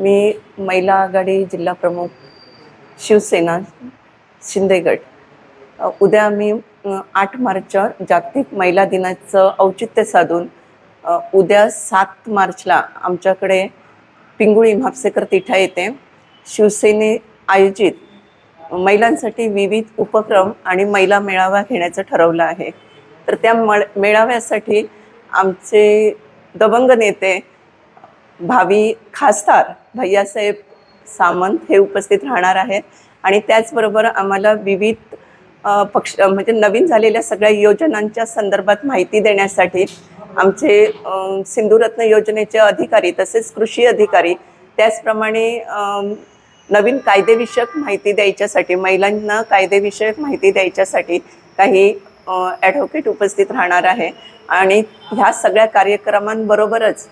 मी महिला आघाडी जिल्हा प्रमुख शिवसेना शिंदेगड. उद्या मी आठ मार्चवर जागतिक महिला दिनाचं औचित्य साधून उद्या सात मार्चला आमच्याकडे पिंगुळी म्हापसेकर तिठा येथे शिवसेने आयोजित महिलांसाठी विविध उपक्रम आणि महिला मेळावा घेण्याचं ठरवलं आहे. तर त्या मळ मेळाव्यासाठी आमचे दबंग नेते भावी खासदार भैयासाहेब सामंत हे उपस्थित राहणार आहेत. आणि त्याचबरोबर आम्हाला विविध पक्ष म्हणजे नवीन झालेल्या सगळ्या योजनांच्या संदर्भात माहिती देण्यासाठी आमचे सिंधुरत्न योजनेचे अधिकारी तसेच कृषी अधिकारी त्याचप्रमाणे नवीन कायदेविषयक माहिती द्यायच्यासाठी महिलांना कायदेविषयक माहिती द्यायच्यासाठी काही ॲडव्होकेट उपस्थित राहणार आहे. आणि ह्या सगळ्या कार्यक्रमांबरोबरच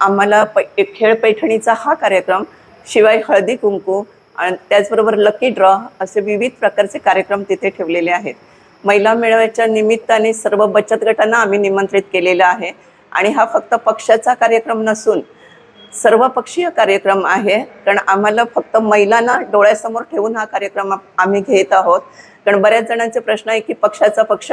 आम्हाला पै खेळ पैठणीचा हा कार्यक्रम शिवाय हळदी कुंकू आणि त्याचबरोबर लकी ड्रॉ असे विविध प्रकारचे कार्यक्रम तिथे ठेवलेले आहेत. महिला मेळाव्याच्या निमित्ताने सर्व बचत गटांना आम्ही निमंत्रित केलेलं आहे. आणि हा फक्त पक्षाचा कार्यक्रम नसून सर्वपक्षीय कार्यक्रम आहे. कारण आम्हाला फक्त महिलांना डोळ्यासमोर ठेवून हा कार्यक्रम आम्ही घेत आहोत. कारण बऱ्याच जणांचे प्रश्न आहे की पक्षाचा पक्ष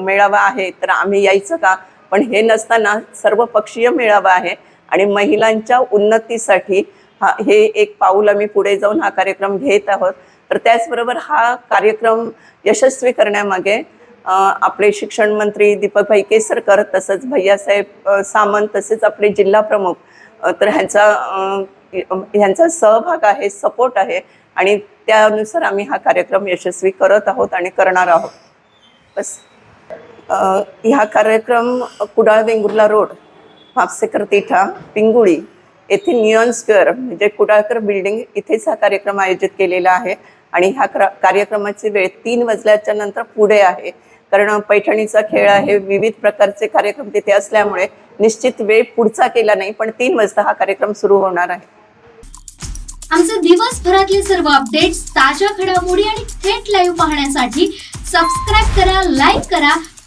मेळावा आहे तर आम्ही यायचं का? पण हे नसताना सर्वपक्षीय मेळावा आहे आणि महिलांच्या उन्नतीसाठी हा हे एक पाऊल आम्ही पुढे जाऊन हा कार्यक्रम घेत आहोत. तर त्याचबरोबर हा कार्यक्रम यशस्वी करण्यामागे आपले शिक्षण मंत्री दीपकभाई केसरकर तसंच भैयासाहेब सामंत तसेच आपले जिल्हा प्रमुख तर ह्यांचा ह्यांचा सहभाग आहे सपोर्ट आहे आणि त्यानुसार आम्ही हा कार्यक्रम यशस्वी करत आहोत आणि करणार आहोत. बस. ह्या कार्यक्रम कुडाळ वेंगुर्ला रोड म्हापसेकर तिठा पिंगुळी येथे नियॉन स्क्वेअर म्हणजे कुडाळकर बिल्डिंग इथेच हा कार्यक्रम आयोजित केलेला आहे. आणि ह्या क्र- कार्यक्रमाची वेळ तीन वाजल्याच्या नंतर पुढे आहे. कारण पैठणीचा खेळ आहे विविध प्रकारचे कार्यक्रम तिथे असल्यामुळे निश्चित वेळ पुढचा केला नाही पण तीन वाजता हा कार्यक्रम सुरू होणार आहे. आमचे दिवसभरातले सर्व अपडेट्स ताज्या घडामोडी आणि थेट लाईव्ह पाहण्यासाठी सबस्क्राईब करा लाईक करा